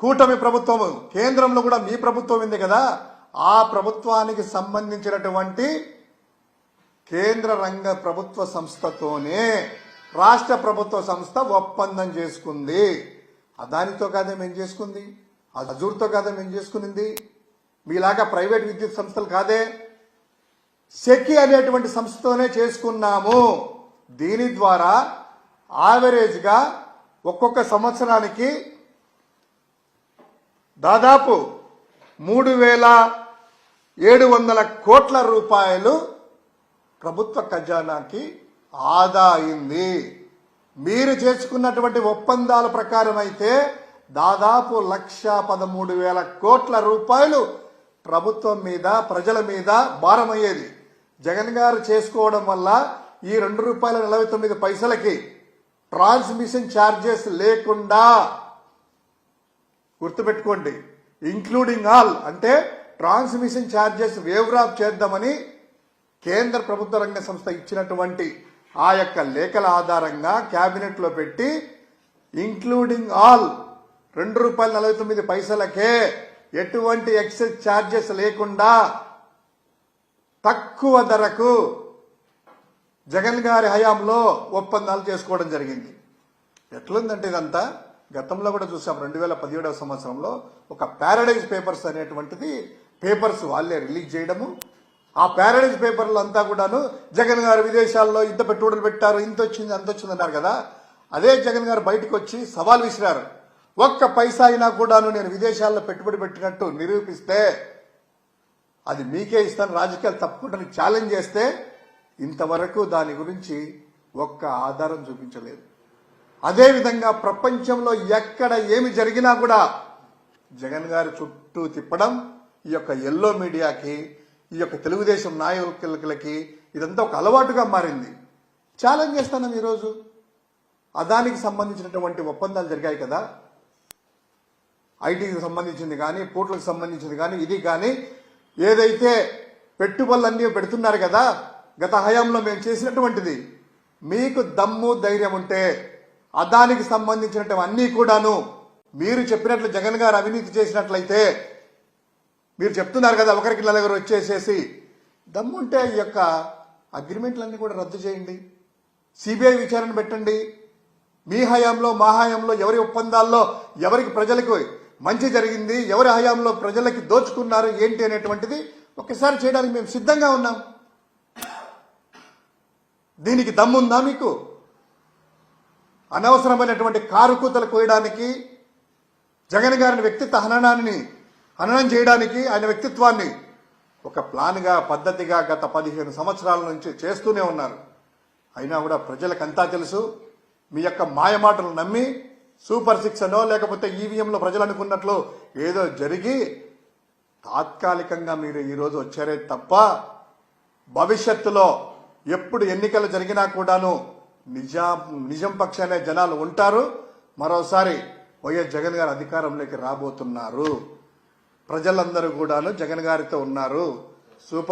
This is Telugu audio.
కూటమి ప్రభుత్వం కేంద్రంలో కూడా మీ ప్రభుత్వం ఉంది కదా ఆ ప్రభుత్వానికి సంబంధించినటువంటి కేంద్ర రంగ ప్రభుత్వ సంస్థతోనే రాష్ట్ర ప్రభుత్వ సంస్థ ఒప్పందం చేసుకుంది. అదానితో కాదే మేము చేసుకుంది? అజూర్తో కాదే మేము చేసుకునింది? మీలాగా ప్రైవేట్ విద్యుత్ సంస్థలు కాదే? సెకి అనేటువంటి సంస్థతోనే చేసుకున్నాము. దీని ద్వారా ఆవరేజ్గా ఒక్కొక్క సంవత్సరానికి దాదాపు మూడు వేల ఏడు వందల కోట్ల రూపాయలు ప్రభుత్వ ఖజానాకి ఆదా అయింది. మీరు చేసుకున్నటువంటి ఒప్పందాల ప్రకారం అయితే దాదాపు లక్ష పదమూడు వేల కోట్ల రూపాయలు ప్రభుత్వం మీద ప్రజల మీద భారమయ్యేది. జగన్ గారు చేసుకోవడం వల్ల ఈ రెండు రూపాయల నలభై తొమ్మిది పైసలకి ట్రాన్స్మిషన్ ఛార్జెస్ లేకుండా గుర్తుపెట్టుకోండి. ఇంక్లూడింగ్ ఆల్ అంటే ట్రాన్స్మిషన్ ఛార్జెస్ వేవ్రాప్ చేద్దామని కేంద్ర ప్రభుత్వ రంగ సంస్థ ఇచ్చినటువంటి ఆ యొక్క లేఖల ఆధారంగా క్యాబినెట్లో పెట్టి ఇంక్లూడింగ్ ఆల్ రెండు రూపాయల నలభై తొమ్మిది పైసలకే ఎటువంటి ఎక్సెస్ ఛార్జెస్ లేకుండా తక్కువ ధరకు జగన్ గారి హయాంలో ఒప్పందాలు చేసుకోవడం జరిగింది. ఎట్లుందంటే ఇదంతా? గతంలో కూడా చూసాం రెండు వేల పదిహేడవ సంవత్సరంలో ఒక ప్యారడైజ్ పేపర్స్ అనేటువంటిది పేపర్స్ వాళ్ళే రిలీజ్ చేయడము. ఆ ప్యారడైజ్ పేపర్లు అంతా కూడాను జగన్ గారు విదేశాల్లో ఇంత పెట్టుబడులు పెట్టారు ఇంత వచ్చింది అంత వచ్చింది అన్నారు కదా. అదే జగన్ గారు బయటకు వచ్చి సవాల్ విసిరారు. ఒక్క పైసా అయినా కూడాను నేను విదేశాల్లో పెట్టుబడి పెట్టినట్టు నిరూపిస్తే అది మీకే ఇస్తాను రాజకీయాలు తప్పకుండా ఛాలెంజ్ చేస్తే ఇంతవరకు దాని గురించి ఒక్క ఆధారం చూపించలేదు. అదేవిధంగా ప్రపంచంలో ఎక్కడ ఏమి జరిగినా కూడా జగన్ గారి చుట్టూ తిప్పడం ఈ యొక్క ఎల్లో మీడియాకి ఈ యొక్క తెలుగుదేశం నాయకులకి ఇదంతా ఒక అలవాటుగా మారింది. ఛాలెంజ్ చేస్తాను ఈరోజు. అదానికి సంబంధించినటువంటి ఒప్పందాలు జరిగాయి కదా. ఐటీకి సంబంధించింది కానీ పోర్టులకు సంబంధించింది కానీ ఇది కానీ ఏదైతే పెట్టుబడులన్నీ పెడుతున్నారు కదా గత హయాంలో మేము చేసినటువంటిది మీకు దమ్ము ధైర్యం ఉంటే అదానికి సంబంధించినటువంటి అన్నీ కూడాను మీరు చెప్పినట్లు జగన్ గారు అవినీతి చేసినట్లయితే మీరు చెప్తున్నారు కదా ఒకరికి నలుగురు వచ్చేసేసి. దమ్ముంటే ఈ యొక్క అగ్రిమెంట్లన్నీ కూడా రద్దు చేయండి. సిబిఐ విచారణ పెట్టండి. మీ హయాంలో మా హయాంలో ఎవరి ఒప్పందాల్లో ఎవరికి ప్రజలకు మంచి జరిగింది ఎవరి హయాంలో ప్రజలకి దోచుకున్నారు ఏంటి అనేటువంటిది ఒకసారి చేయడానికి మేము సిద్ధంగా ఉన్నాం. దీనికి దమ్ముందా మీకు? అనవసరమైనటువంటి కారుకూతలు కోయడానికి జగన్ గారిని వ్యక్తిత్వ హననాన్ని హననం చేయడానికి ఆయన వ్యక్తిత్వాన్ని ఒక ప్లాన్గా పద్ధతిగా గత పదిహేను సంవత్సరాల నుంచి చేస్తూనే ఉన్నారు. అయినా కూడా ప్రజలకంతా తెలుసు మీ యొక్క మాయమాటలు నమ్మి సూపర్ సిక్స్ అనో లేకపోతే ఈవీఎంలో ప్రజలు అనుకున్నట్లు ఏదో జరిగి తాత్కాలికంగా మీరు ఈరోజు వచ్చారే తప్ప భవిష్యత్తులో ఎప్పుడు ఎన్నికలు జరిగినా కూడాను నిజాం నిజం పక్షానే జనాలు ఉంటారు. మరోసారి వైఎస్ జగన్ గారు అధికారంలోకి రాబోతున్నారు. ప్రజలందరూ కూడాను జగన్ గారితో ఉన్నారు. సూపర్